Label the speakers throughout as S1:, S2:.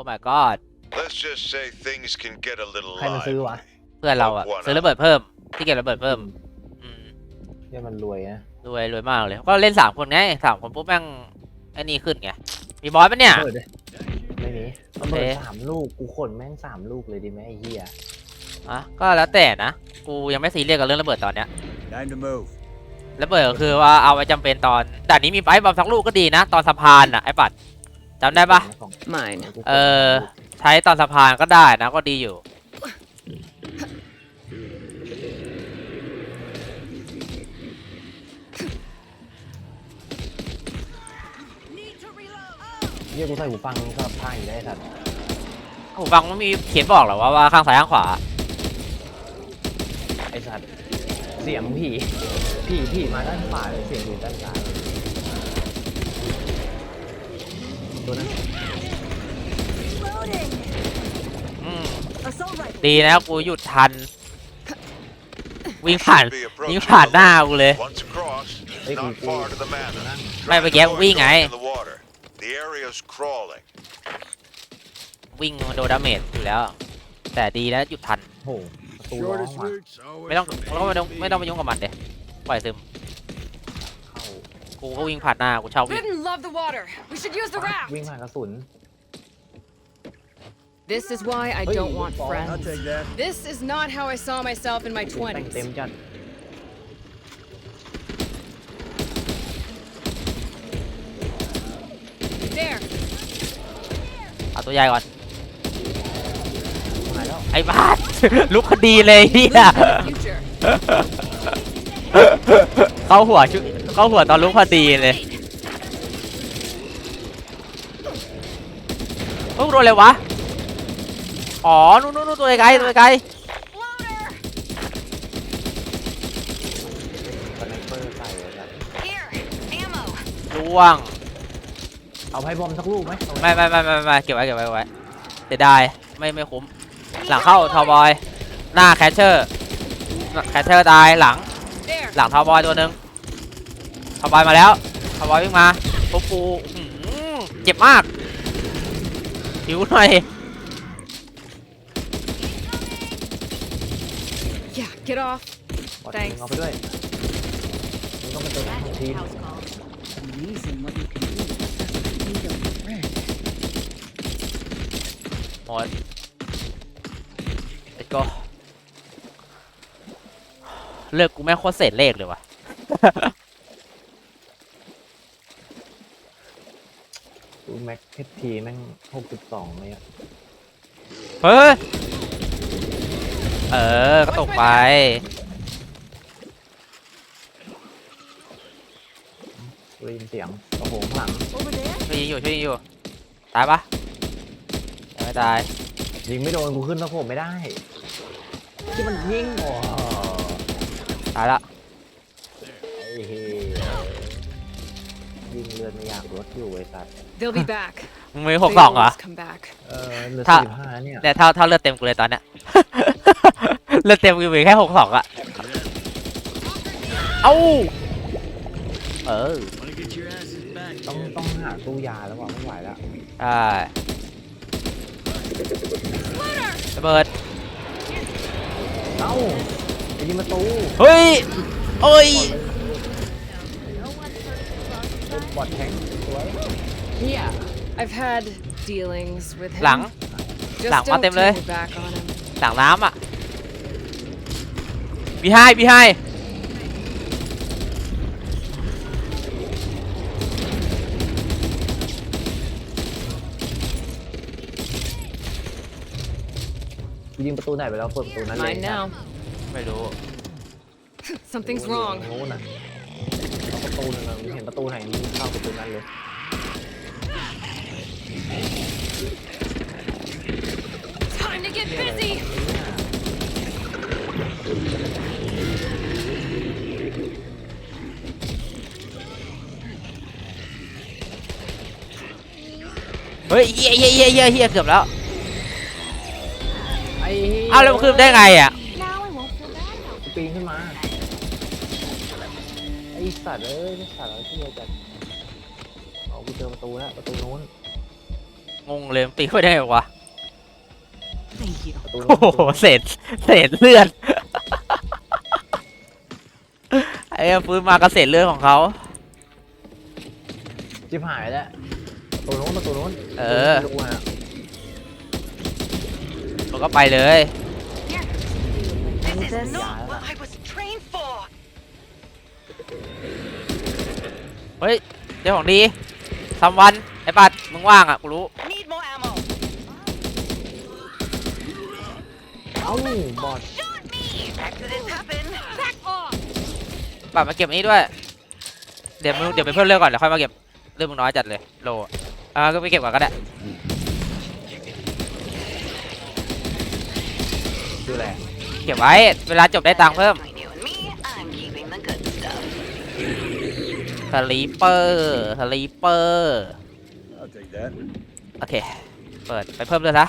S1: อ้ my god
S2: Let's just say things can get a little
S3: ใครมาซื้อวะ
S2: lively.
S1: เพื่อนเราอะซื้อระเบิดเพิ่ม ที่เก็บระเบิดเพิ่มอืม
S3: เดี๋ยวมันรวยนะ
S1: รวยรวยมากเลย ก็เล่นสามคนไงสามคนปุ๊บแม่งไอ้นี่ขึ้นไง มีบอสปะเนี่ย
S3: เปิดเลยไม่มี
S1: โอ
S3: ระ
S1: เค
S3: เบิดสามลูก กูขนแม่งสามลูกเลยดีไหมไอ้เหี้ย
S1: อะก็แล้วแต่นะ กูยังไม่ซีเรียสกับเรื่องระเบิดตอนเนี้ย
S4: Time to move.
S1: ระเบิดก็คือว่าเอาไว้จำเป็นตอนแต่นี้มีไอ้บอมสักลูกก็ดีนะ ตอนสะพานอะไอ้ปัด จำได้ปะ
S3: ของ
S5: Mine.
S3: กูขน
S1: เออ ใช้ตอนสะพานก็ได้นะก็ดีอยู่
S3: เหี้ยกูใส่หูฟังสำหรับพายอยู่ได้สัตว์
S1: หูฟังมันมีเขียนบอกเหรอว่าว่าข้างซ้ายข้างขวา
S3: ไอ้สัตว์เสียงผีผีผีมาด้านขวาเลยเสียงอยู่ด้านซ้าย ตัวนั้น
S1: อืม
S5: Assault rifle.
S1: ดีนะกูหยุดทัน วิ่งผ่าน
S2: Be approaching
S1: วิ่งผ่าน
S2: the
S1: หน้ากูเลย
S2: Once across,
S3: Hey,
S2: not
S3: cool,
S2: far
S3: cool.
S2: to the manor.
S1: ไม่ไปแก้วิ่งไง
S2: In the water. The area's crawling.
S1: วิ่งโดนดาเมจอยู่แล้ว แต่ดีแล้วหยุดทัน
S3: โหประตูร้อง
S4: Shortest
S3: ว่ะ
S4: routes always
S1: ไม่ต้อง
S4: the
S1: เราก็ไม่ต้อง
S4: main
S1: ไม่ต้องไปยุ่งกับมันเด็ปล่อยซึม
S3: เข้า
S1: กูก็วิ่งผ่านหน้ากูชอบวิ่ง
S5: Didn't love the water. We should use the
S3: วิ่
S5: raft.
S3: งผ่านกระสุน
S5: This is why I
S3: Hey,
S5: don't want
S3: ball.
S4: I'll
S5: friends.
S4: take that.
S5: This is not how I saw myself in my
S3: แต่งเต็ม
S5: 20s.
S3: จัด
S5: There.
S1: เอาตัวใหญ่ก่อน
S3: หายแล้ว
S1: ไอ้บ้าส ลุกคดีเลยเฮีย
S5: Future.
S1: เข้าหัวชุ เข้าหัวตอนลุกพอดีเลยเฮ้ยโดนเลยวะ อ๋อนู่นนู่นนู่นตัวไกลตัวไกล
S3: สไนเปอร์ใส่เลยครับ
S5: Here. Ammo.
S1: ล่วง
S3: เอาให้บอมสักลูกไหมเอาไหม
S1: ไม่ไม่ไม่ไม่ไม่เก็บไว้เก็บไว้เก็บไว้เสียดายไม่ไม่คุ้ม หลังเข้าทอบอย หน้าแคชเชอร์ แคชเชอร์ตายหลัง
S5: There.
S1: หลังทอบอยตัวหนึ่ง ทอบอยมาแล้วทอบอยวิ่งมาปุ๊บปูอื้อหือเจ็บมากหิวหน่อย
S5: Yeah. Get off.
S3: บอด
S5: Thanks
S3: มึงเอาไปด้วยมึงต้องเป็นตัวของทีม
S6: Amazing what you can do with just a needle thread.
S1: หมด let's go เลิกกูแม่งโคตรเศษเลขเลยว่ะ
S3: ดูแม็กเทปทีแม่งหกจุดสองเลยอะ
S1: เฮ้ย เออ ก็ตกไป
S3: ได้ยินเสียงโอ้โหข้างหลัง
S5: Over there.
S1: ช่วยยิงอยู่ช่วยยิงอยู่ ตายปะยังไม่ตาย
S3: ยิงไม่โดนกูขึ้นตะโขบไม่ได้ ที่มันยิงโอ้
S1: ตายละ
S3: ไอ้เหี้ย ยิงเลือนไม่อยากรถอยู่ไอ้สัตว์
S5: They'll be back.
S1: มึงมีหก
S5: They
S1: สองเหรอ
S5: always come back.
S3: เออเหลือ
S1: ถ้า
S3: สี่ห้าเนี่ย
S1: เนี่ยเท่าเท่าเลือดเต็มกูเลยตอนเนี้ย เลือดเต็มกูมีแค่หกสองอะเอ้าเออ
S4: Wanna get your asses back
S3: ต้อง
S4: here.
S3: ต้องหาตู้ยาแล้วว่ะไม่ไหวแล้ว
S1: ใช่ระเบิด
S3: เอ้าไปยิงประตู
S1: เฮ้ย โอ้ย
S3: บอดแข็งสวย
S5: Yeah. I've had dealings with him.
S1: หลัง
S5: Just
S1: Lặng quá
S5: don't
S1: tem
S5: turn
S1: lên.
S5: your back on him.
S1: หลังน้ำอะบีไฮบีไฮ
S3: กูยิงประตูไหนไปแล้วเปิดประตูนั้นเลย
S5: Mine now.
S1: ไม่รู้
S5: Something's
S3: โอ้ย
S5: wrong.
S3: โน้นน่ะเอาประ ตูนึงอะมึงเห็นประตูไหนมึงเข้าประตูนั้นเลย
S5: Time to get busy.
S1: เฮ้ยเฮียเฮียเฮียเฮียเฮียเกือบแล้ว
S3: ไอ้เหี้ย
S1: อ้าวแล้วมันขึ้นได้ไงอะ
S3: อ้สัตว์เอ้ยไอ้สัตว์เอาที่เดียวกันเอากูเจอประตูแล้วประตูโน้น
S1: งงเลยมันตีไม่ได้ไงวะ
S6: Thank you.
S3: ประตูนู้น
S1: โอ้โหเศษเศษเลือดไอ้ฟื้นมาก็เศษเลือดของเขา
S3: ชิบหายแล้วประตูนู้นประตูนู้น
S1: เออ
S3: ประตูนู้นอะ
S1: มันก็ไปเลย
S5: This is
S3: not
S5: what I was
S1: เฮ้ยเจ้าของดีทำวันไอ้ปัดมึงว่างอะกูรู้
S5: Need more ammo.
S3: เอ้าบอด
S5: Shoot me. Accidents happen. Back off.
S1: ปัดมาเก็บอันนี้ด้วย เดี๋ยวมึงเดี๋ยวไปเพิ่มเลือดก่อนเดี๋ยวค่อยมาเก็บเลือดมึงน้อยจัดเลยโลอะอ่าก็ไปเก็บก่อนก็ได้
S3: คืออะไร
S1: เก็บไว้เวลาจบได้ตังค์เพิ่ม
S5: Between
S1: สลีปเปอร์สลีปเปอร์
S4: I'll take that.
S1: โอเค เปิดไปเพิ่มเลยนะ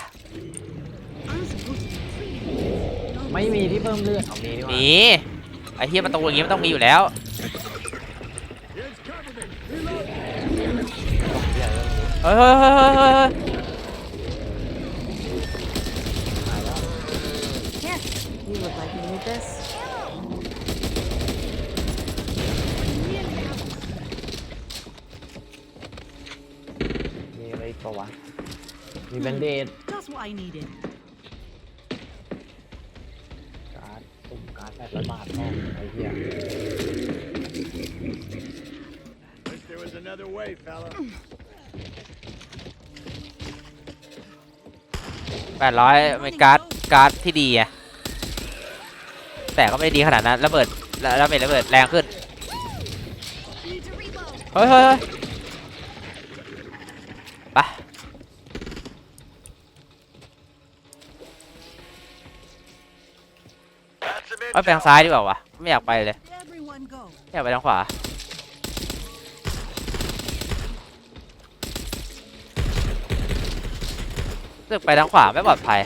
S6: I'm supposed to be treated.
S3: ไม่มีที่เพิ่มเลือดเอามีดีกว่า
S1: มีไอ้เฮียประตูอย่างงี้มันต้องมีอยู่แล้วเฮ้ยเฮ้ยเฮ้ยเฮ้ยเฮ้ย
S5: Here, you look like you need this.
S3: มีอะไรอีก ปะวะ มีแบนเดด
S6: Just what I needed.
S3: การ์ดตุ่มการ์ดแปดร้อยบาทพ่อไอ้เหี้ย
S4: Wish there was another way, fella.
S1: แปดร้อยเป็นการ์ดการ์ดที่ดีอะแต่ก็ไม่ได้ดีขนาดนั้นระเบิดแล้วระเบิดระเบิดแรงขึ้น
S6: Need to reload.
S1: เฮ้ยเฮ้ยเฮ้ย ไป
S2: That's some
S1: เอาไปทาง
S2: intel.
S1: ซ้ายดีกว่าวะไม่อยากไปเลย
S6: Everyone go.
S1: อยากไปทางขวารู้สึกไปทางขวาไม่ปลอดภัย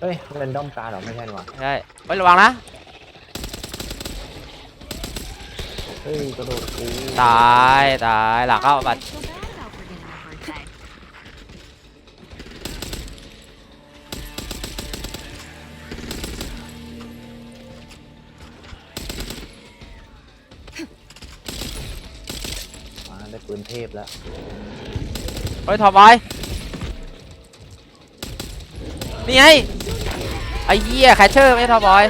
S3: เฮ้ยเรนดอมการ์ดเหรอไม่ใช่หรอวะ
S1: ใช่เฮ้ยระวังนะ
S3: เฮ้ยกระโดดกู
S1: ตายตายหลังเข้าบัต
S3: ได้ปืนเทพแล้ว
S1: เฮ้ยทอมบอยนี่ไงไอ้เหี้ยแคชเชอร์ไม่ทอบอย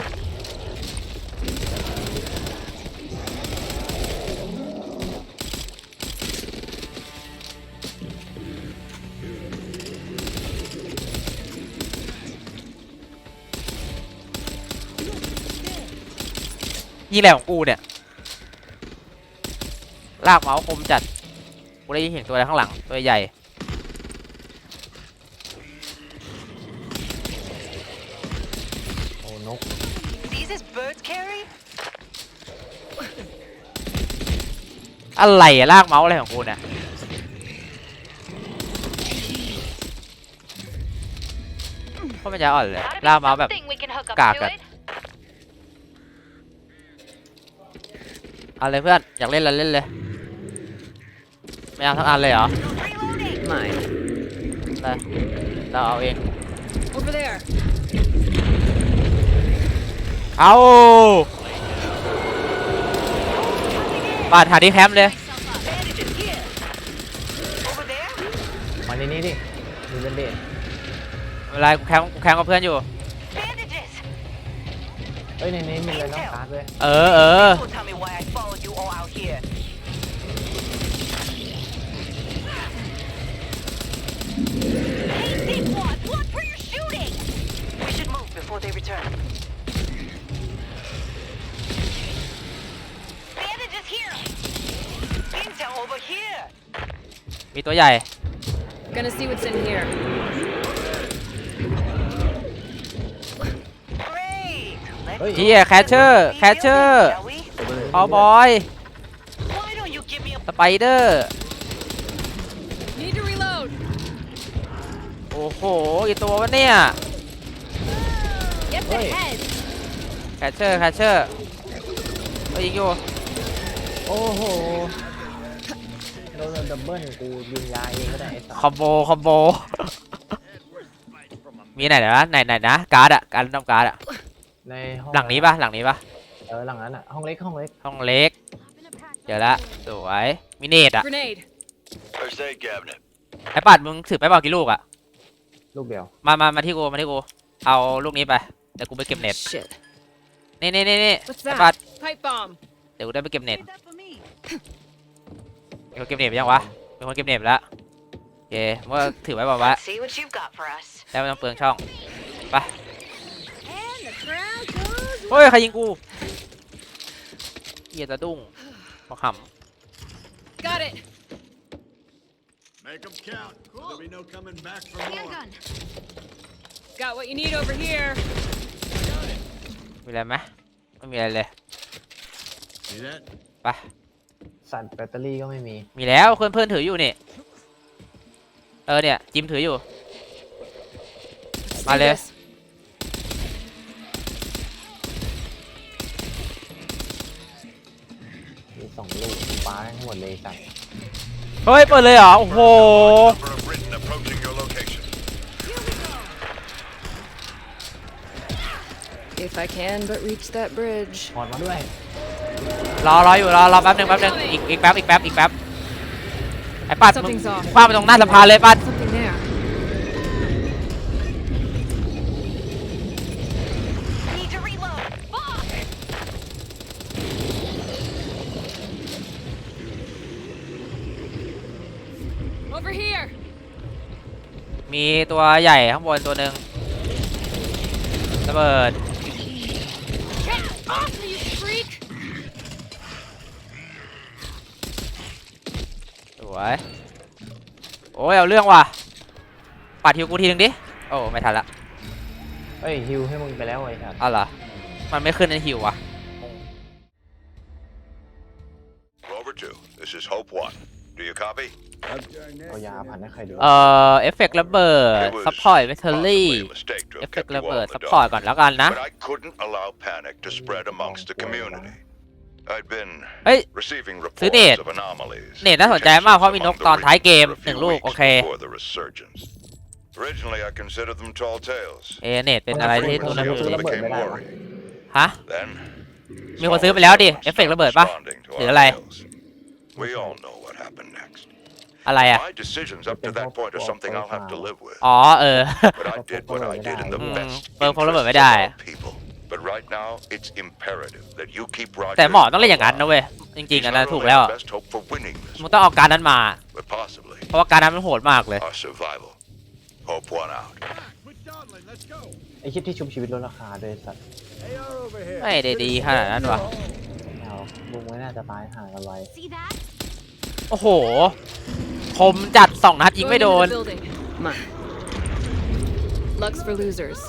S1: ยิงแรงของกูเนี่ย ลากเมาส์คมจัด กูได้ยินเสียงตัวอะไรข้างหลัง ตัวใหญ่
S3: โอ้นก
S5: These is birds carry?
S1: อะไรอะลากเมาส์อะไรของกูเนี่ยเพราะมันจะอ่อนเลย ลากเมาส์แบบ
S5: we can hook up
S1: Cà
S5: to
S1: cật.
S5: it.
S1: เอาเลยเพื่อน อยากเล่นอะไรเล่นเลย ไม่เอาทั้งอันเลยเหรอ
S5: Reloading.
S3: ไม่
S1: ได้เราเอาเอง
S5: Over there.
S1: เอาบาดหาที่แคมป์เลย
S5: Bandages here. Over there.
S3: มาในนี้ดิมีแบนเดด
S1: เวลากูแคมป์กูแคมป์กับเพื่อนอยู่
S5: Bandages.
S3: เฮ้ยในนี้มีเรนดอมการ์ดด้วย
S1: เออเออ
S5: Don't tell me why I followed you all out here. Hey, Dickwad, look where you're shooting! We should move before they return. Bandages here! Intel over here!
S1: มีตัวใหญ่
S5: Gonna see what's in here. Great! Let's
S3: เฮ้ย
S1: เฮียแคชเชอร์ แคชเชอร์
S5: shall we?
S1: คาวบอย
S5: Why don't you give me a
S1: สไปเดอร์
S5: Need to reload!
S1: โอ้โหกี่ตัววะเนี่ย
S5: Get
S3: the Wait.
S5: head!
S1: แคชเชอร์แคชเชอร์เฮ้ยยิงอยู่
S3: โอ้โหโดนดับเบิลกูยิงยาเองก็ได้ไอ้สัส
S1: คอมโบคอมโบ มีไหนนะไหนไหนนะการ์ดอะการดน้ำการ์ดอะ
S3: ในห้อง
S1: หลังนี้ปะหลังนี้ปะ
S3: เออหลังนั้นอะ ห้องเล็กห้องเล็ก
S1: ห้องเล็ก เดี๋ยวละสวยมิเนตอะ
S5: Grenade.
S2: First aid cabinet.
S1: ไอ้ปัดมึงถือไปเปล่ากี่ลูกอะ
S3: ลูกเดียว
S1: มามามาที่กูมาที่กูเอาลูกนี้ไปเดี๋ยวกูไปเก็บเน็ต
S5: Shit.
S1: นี่นี่นี่นี่
S5: What's
S1: ไอ้ปัด
S5: Pipe bomb.
S1: เดี๋ยวกูได้ไปเก็บเน็ต
S6: Save that for me.
S1: มีคนเก็บเน็ตไปยังวะมีคนเก็บเน็ตไปแล้วโอเคมึงก็ถือไว้บอกว่า
S5: See what you've got for us.
S1: ได้ไม่ต้องเปลืองช่อง
S6: And the crowd goes
S1: เฮ้ย ใครยิงกูเหี้ยตะดุ้งมาข
S5: Got it.
S4: Make them count. There'll be no coming back for more.
S6: handgun.
S5: Got what you need over here. ำ
S1: มีอะไรไหมไม่มีอะไรเลย
S4: See that?
S1: ไป
S3: สั่นแบตเตอรี่ก็ไม่มี
S1: มีแล้วเพื่อนเพื่อนถืออยู่นี่ เออเนี่ย จิมถืออยู่
S5: Let's
S1: Vale.
S5: do this.
S3: มีสองลูกป้าให้หมดเลยสั่น
S1: เฮ้ย เปิดเลยเหรอ โอ้โห
S2: Number of Britain approaching your location.
S5: If I can but reach that bridge.
S3: ถอนมาด้วย
S1: รอรออยู่รอรอแป๊บหนึงแป๊บหนึงอีกอีกแป๊บอีกแป๊บอีกแป๊บไอ้ปัดมึง
S5: Something's off.
S1: คว้าไปตรงหน้าสะพานเลยปัด
S5: Something there. Need to reload. Fuck! Over here.
S1: มีตัวใหญ่ข้างบนตัวหนึ่งระเบิด
S5: Get off me, you freak!
S1: สวยโอ้ยเอาเรื่องว่ะปัดฮิวกูทีหนึงดิโอ้ไม่ทันละ
S3: เอ้ยฮิวให้มึงไปแล้วไอ้สัส
S1: เอาเหรอมันไม่ขึ้นในฮิวว่ะ
S3: นให้ใครดู
S1: เอ่อเอฟเฟกต์ระเบิด
S2: It was
S1: ซัพพอร์ตเวทเทอรี่
S2: possibly a mistake to
S1: เอฟ
S2: have
S1: เฟก
S2: kept
S1: ต์
S2: you
S1: ระ
S2: all
S1: เบิด
S2: in
S1: ซัพ
S2: the
S1: พอร์ต
S2: dark.
S1: ก่อนแล้วกันนะ
S2: But I couldn't allow panic to spread amongst the community. I'd been
S1: เฮ้ย
S2: receiving
S1: ซื้อเนต
S2: reports of anomalies.
S1: เนตน่าสนใจมากเพราะมีนก
S2: among the
S1: ตอนท้ายเกม
S2: Reeds
S1: หนึ่ง
S2: for a
S1: ลู
S2: few
S1: กโอ
S2: weeks
S1: เค
S2: before the resurgence. Originally, I considered them tall tales.
S1: เอเนตเป็นอะไรที่ตัวนั้น
S2: Frequency
S1: คือ
S2: also became worrying.
S1: ฮะ
S2: Then,
S1: มีคนซื้อไปแล้วดิ เอฟเฟกต์ระเบิดปะ
S2: responding to
S1: หรือ
S2: our
S1: อะไร
S2: tales. We all know what happened next.
S1: อะไรอะ
S2: My decisions up to that point are something I'll have to live with.
S1: อ๋อเออ
S2: But I did what I did in the
S1: Mm,
S2: best
S1: well, follow
S2: interest
S1: me,
S2: of
S1: dai.
S2: our people. But right now, it's imperative that you keep Roger
S1: แต่หมอต้องเล่นอย่างนั้นนะเว้ย จริงๆอันนั้นถูกแล้ว
S2: Best hope for winning this,
S1: มึงต้องเอาการนั้นมา
S2: but possibly
S1: เพราะว่าการนั้นมันโหดมากเลย
S2: our survival. Hope one out.
S4: Quit dawdling. Let's go.
S3: ไอ้คิดที่ชุบชีวิตลดราคาด้วยสัตว์
S4: AR over here.
S1: ไม่ได้ดีขนาดนั้นวะ
S3: ไม่เอาลุงไม่น่าจะตายห่างกันไว
S6: See that?
S1: โอ้โห คมจัดสองนัดยิงไม่โดน
S5: Going into the building. Mine. Luck's for losers.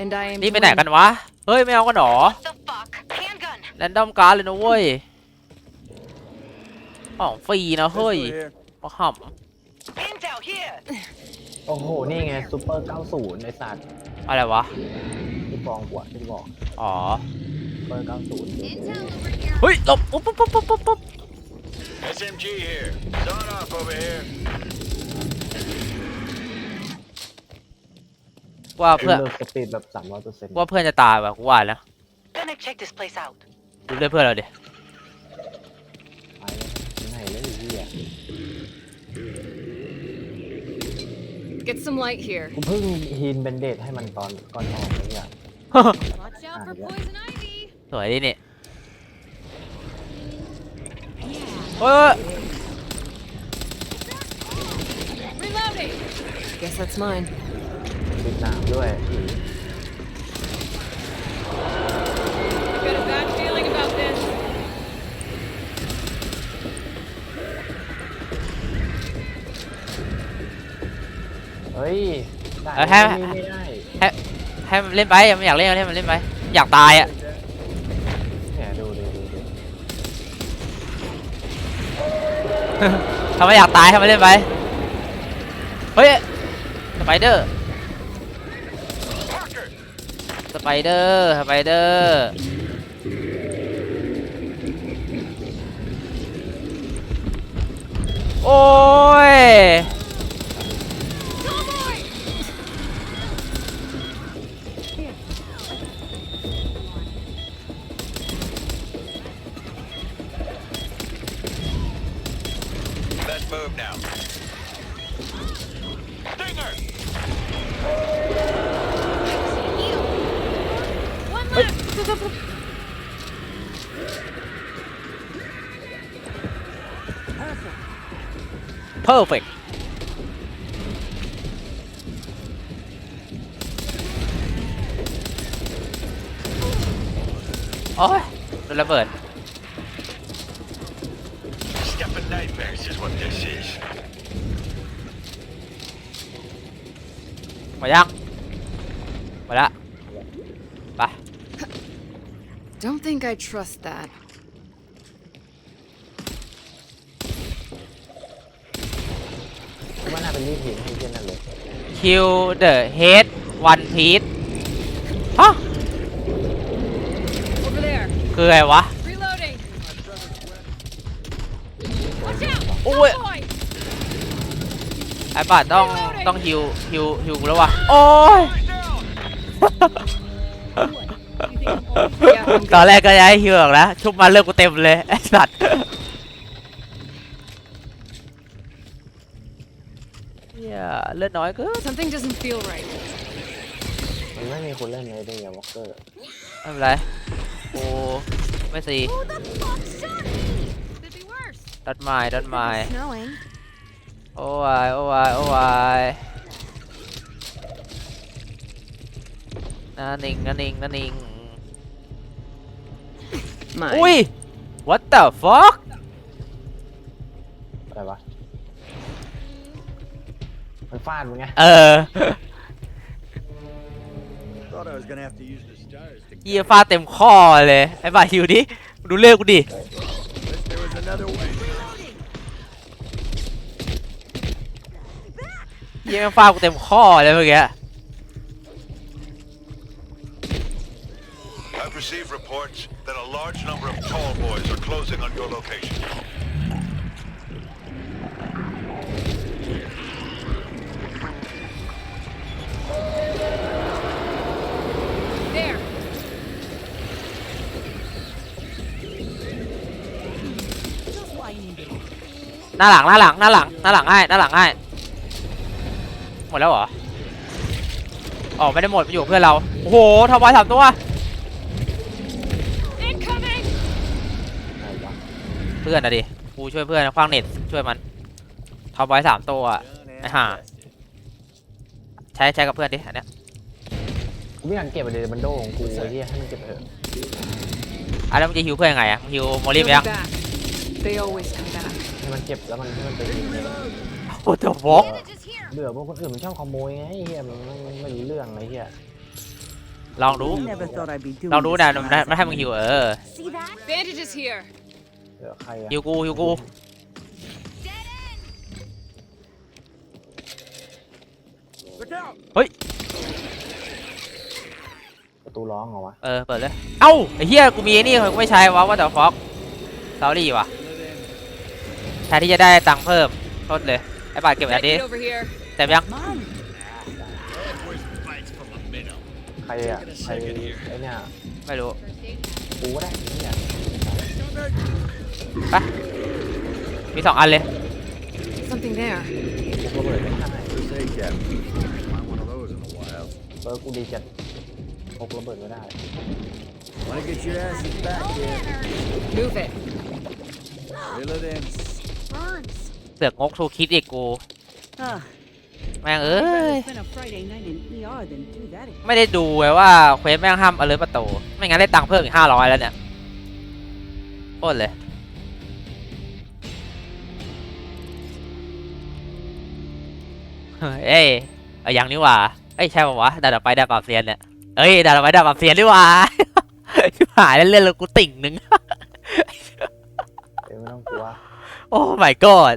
S5: And I am
S1: นี่ไปไหนกันวะ เฮ้ย ไม่เอากันหรอ
S5: The fuck? Handgun.
S1: แรนดอมการ์ดเลยนะเว้ยของฟรีนะเฮ้ย
S4: Pistol here.
S1: มาขับ
S5: Intel here.
S3: โอ้โห นี่ไงซูเปอร์90ไอ้สัตว์
S1: อะไรวะ
S3: ที่กองหัวที่บอก
S1: อ๋อ
S3: ซูเปอร์90
S6: Intel over here.
S1: เฮ้ยหลบปุ๊บปุ๊บปุ๊บปุ๊บปุ๊บปุ๊บ
S2: SMG here. Start off over here.
S1: ว่าเพื่อน
S3: เลิกสปีดแบบ300%
S1: ว่าเพื่อนจะตายว่ะกูว่าแล้ว
S5: Gonna check this place out.
S1: ดูด้วยเพื่อนเราดิ
S3: ไปที่ไหนเลยไอ้เหี้ย
S5: Get some light here.
S3: กูเพิ่งฮีนเบนเดตให้มันตอนก่อนออกเลยอะ
S6: Watch out for poison ivy.
S1: สวยดิเนี่ย เฮ้ย
S5: Reloading. Guess that's mine.
S3: ปิดหนามด้วย
S5: I got a bad feeling about this.
S3: เฮ้ยได้
S1: เออให้
S3: ไม่ไม่ได้
S1: ให้มันเล่นไปไม่อยากเล่นก็ให้มันเล่นไปอยากตายอะ
S3: เนี่ยดูดูดูดู
S1: ทำไมอยากตายทำไมเล่นไป เฮ้ย สไปเดอร์ สไปเดอร์ สไปเดอร์ โอ้ย perfect โอ้ยโดนระเบิด
S2: Stepping nightmares is what this is.
S1: หมดยังหมดละไป
S7: Don't think I trust that.
S3: ว่าน่าเป็นรีบหินให้เช่นนั้นเลย
S1: kill the head one piece ฮะ
S7: Over there.
S1: คืออะไรวะ
S7: Reloading.
S5: Watch out.
S1: โอ้ย
S5: Boy.
S1: ไอ้ป่าต้องต้องฮิวฮิวฮิวกูแล้ววะโอ้ย
S7: Yeah, I'm
S1: ตอนแรกก็ย้ายฮิวหรอกนะชุบมาเลือกกูเต็มเลยไอ้สัตว์ เหี้ยเลือดน้อยเกิน
S7: Something doesn't feel right.
S3: มันไม่มีคนเล่นเลยได้ไงวอลเกอร์
S1: ไม่เป็นไรกูไม่สี
S5: Who the fuck shot me? Could be worse.
S1: ดัดไม้ดัดไม้
S7: Snowing.
S1: โอ้ยโอ้ยโอ้ยนานิงนานิงนานิง
S7: Mine.
S1: อุ้ย what the fuck
S3: อะไรวะ มันฟาดมึงไง
S1: เออ
S4: Thought I was gonna have to use the stars to
S1: เยี่ยฟาดเต็มข้อเลย ไอ้บ่าฮิวดิดูเลือดกูดิ
S4: Wish there was another way.
S1: เยี่ยแม่งฟาดกูเต็มข้อเลยเมื่อกี้
S2: I've received reports that a large number of tall boys are closing on your location.
S1: น้าหลังหน้าหลังหน้าหลังหน้าหลังง่ายหน้าหลังง่ายหมดแล้วเหรออ๋อไม่ได้หมดมันอยู่กับเพื่อนเราโอ้โหทำไว้สามตัว
S5: Incoming.
S3: อะไรวะ
S1: เพื่อนนะดิกูช่วยเพื่อนคว้างเน็ตช่วยมันทำไว้สามตัวอะ
S4: Done and
S1: Uh-huh.
S4: dusted.
S1: ใช้ใช้กับเพื่อนดิอันเนี้ย
S3: กูไม่อยากเก็บเลยมันโดของกูไอ้เหี้ยให้มันเก็บไปเถอะ
S1: อะแล้วมึงจะฮิวเพื่อนยังไงอะมึงฮิวโมลี่ไป
S7: They'll
S1: ยัง
S3: มันเก็บแล้วมันให้มันไปกินเลย
S1: โอ้ตัวฟอก
S5: Bandages here.
S3: เบื่อพวกคนอื่นมันชอบขโมยไงไอ้เหี้ยมันไม่ไม่รู้เรื่องไอ้เหี้ย
S1: ลองดู
S6: Never thought I'd be doing
S1: ลองดู
S6: this
S1: นะ
S6: to
S1: มันไม่ให้มึงฮิวเออ
S5: See that?
S7: Bandages here.
S3: เบื่อใครอะ
S1: ฮิวกูฮิวกู
S5: Dead end.
S4: Look out!
S3: ประตูร้องเหรอวะ
S1: เออ เปิดเลย เอ้าไอ้เหี้ย กูมีไอ้นี่กูไม่ใช้วะว่าแต่ฟอกซารี่ว่ะแทนที่จะได้ตังค์เพิ่มโทษเลยไอ้บาทเก็บอันนี้
S7: Medkit over here.
S1: แต่ยัง
S4: Edwards fights from the middle.
S3: ใครอะใครไอ้เนี่ย
S1: ไม่รู้
S3: กูก็ได้ไอ้เนี่ย
S1: ไปมีสองอันเลย
S7: Something there.
S3: กูระเบิดไม่ได้
S4: Say, Captain. Find one of those in a while.
S3: เบอร์กูดีจัดพกระเบิดไม่ได้
S4: Wanna get your asses back here?
S7: Move it.
S4: Reel it in.
S5: Burns.
S1: เสือกงกทูคิดอีกกู
S6: Ah,
S1: แม่ง เอ้ย
S6: I'd rather spend a Friday night in ER than do that again.
S1: ไม่ได้ดูไว้ว่าเควสแม่งห้ามอเลอประตูไม่งั้นได้ตังค์เพิ่มอีกห้าร้อยแล้วเนี่ยโคตรเลย เอ้ยเอายังนี่หว่าเอ้ยใช่ป่าวะดาดไปดาบปราบเซียนเนี่ยเอ้ยดาดไปดาบปราบเซียนนี่หว่า ชิบหายเล่นเล่นๆแล้วกูติ่งหนึ่ง
S3: เอ้ยไม่ต้องกลัว
S1: โอ้ my god